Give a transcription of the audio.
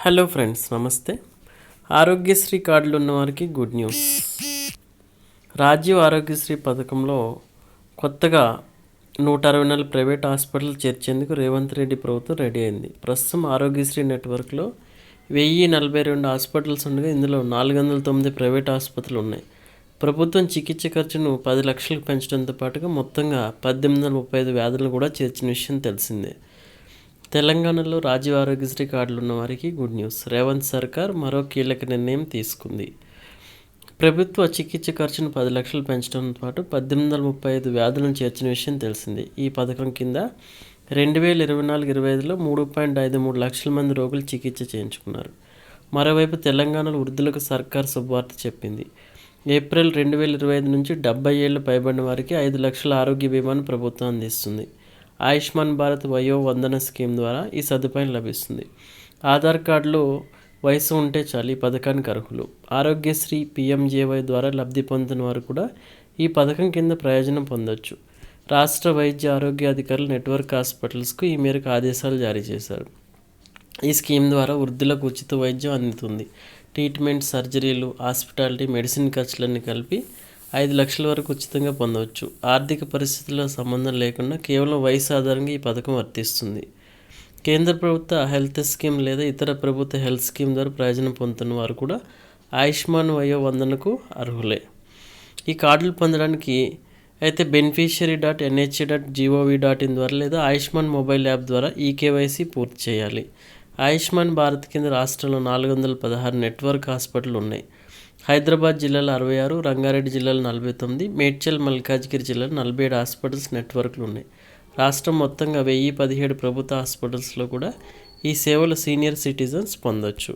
Hello friends నమస్తే. ఆరోగ్యశ్రీ కార్డులు ఉన్నవారికి గుడ్ న్యూస్. రాజీవ్ ఆరోగ్యశ్రీ పథకంలో కొత్తగా నూట అరవై నాలుగు ప్రైవేట్ హాస్పిటల్ చేర్చేందుకు రేవంత్ రెడ్డి ప్రభుత్వం రెడీ అయింది. ప్రస్తుతం ఆరోగ్యశ్రీ నెట్వర్క్లో వెయ్యి నలభై రెండు హాస్పిటల్స్ ఉండగా ఇందులో నాలుగు వందల తొమ్మిది ప్రైవేట్ ఆసుపత్రులు ఉన్నాయి. ప్రభుత్వం చికిత్స ఖర్చును పది లక్షలకు పెంచడంతో పాటుగా మొత్తంగా పద్దెనిమిది వందల ముప్పై ఐదు వ్యాధులను కూడా చేర్చిన విషయం తెలిసిందే. తెలంగాణలో రాజీవ్ ఆరోగ్యశ్రీ కార్డులు ఉన్న వారికి గుడ్ న్యూస్. రేవంత్ సర్కార్ మరో కీలక నిర్ణయం తీసుకుంది. ప్రభుత్వ చికిత్స ఖర్చును పది లక్షలు పెంచడంతో పాటు పద్దెనిమిది వందల ముప్పై ఐదు వ్యాధులను చేర్చిన విషయం తెలిసింది. ఈ పథకం కింద రెండు వేల ఇరవై నాలుగు ఇరవై ఐదులో మూడు పాయింట్ ఐదు మూడు లక్షల మంది రోగులు చికిత్స చేయించుకున్నారు. మరోవైపు తెలంగాణలో వృద్ధులకు సర్కార్ శుభవార్త చెప్పింది. ఏప్రిల్ రెండు వేల ఇరవై ఐదు నుంచి డెబ్బై ఏళ్ళు పైబడిన వారికి ఐదు లక్షల ఆరోగ్య బీమాను ప్రభుత్వం అందిస్తుంది. ఆయుష్మాన్ భారత్ వయో వందన స్కీమ్ ద్వారా ఈ సదుపాయం లభిస్తుంది. ఆధార్ కార్డులో వయసు ఉంటే చాలు ఈ పథకానికి అర్హులు. ఆరోగ్యశ్రీ పిఎంజేవై ద్వారా లబ్ధి పొందిన వారు కూడా ఈ పథకం కింద ప్రయోజనం పొందొచ్చు. రాష్ట్ర వైద్య ఆరోగ్య అధికారులు నెట్వర్క్ హాస్పిటల్స్కు ఈ మేరకు ఆదేశాలు జారీ చేశారు. ఈ స్కీమ్ ద్వారా వృద్ధులకు ఉచిత వైద్యం అందుతుంది. ట్రీట్మెంట్ సర్జరీలు హాస్పిటాలిటీ మెడిసిన్ ఖర్చులన్నీ కలిపి ఐదు లక్షల వరకు ఉచితంగా పొందవచ్చు. ఆర్థిక పరిస్థితుల్లో సంబంధం లేకుండా కేవలం వయసు ఆధారంగా ఈ పథకం వర్తిస్తుంది. కేంద్ర ప్రభుత్వ హెల్త్ స్కీమ్ లేదా ఇతర ప్రభుత్వ హెల్త్ స్కీమ్ ద్వారా ప్రయోజనం పొందుతున్న వారు కూడా ఆయుష్మాన్ వయో వందనకు అర్హులే. ఈ కార్డులు పొందడానికి అయితే beneficiary dot NHA dot GOV dot IN ద్వారా లేదా ఆయుష్మాన్ మొబైల్ యాప్ ద్వారా ఈకేవైసీ పూర్తి చేయాలి. ఆయుష్మాన్ భారత్ కింద రాష్ట్రంలో నాలుగు వందల పదహారు నెట్వర్క్ హాస్పిటల్ ఉన్నాయి. హైదరాబాద్ జిల్లాలో అరవై ఆరు రంగారెడ్డి జిల్లాలో నలభై తొమ్మిది మేడ్చల్ మల్కాజ్గిరి జిల్లాలో నలభై ఏడు హాస్పిటల్స్ నెట్వర్క్లు ఉన్నాయి. రాష్ట్రం మొత్తంగా వెయ్యి పదిహేడు ప్రభుత్వ హాస్పిటల్స్లో కూడా ఈ సేవలు సీనియర్ సిటిజన్స్ పొందొచ్చు.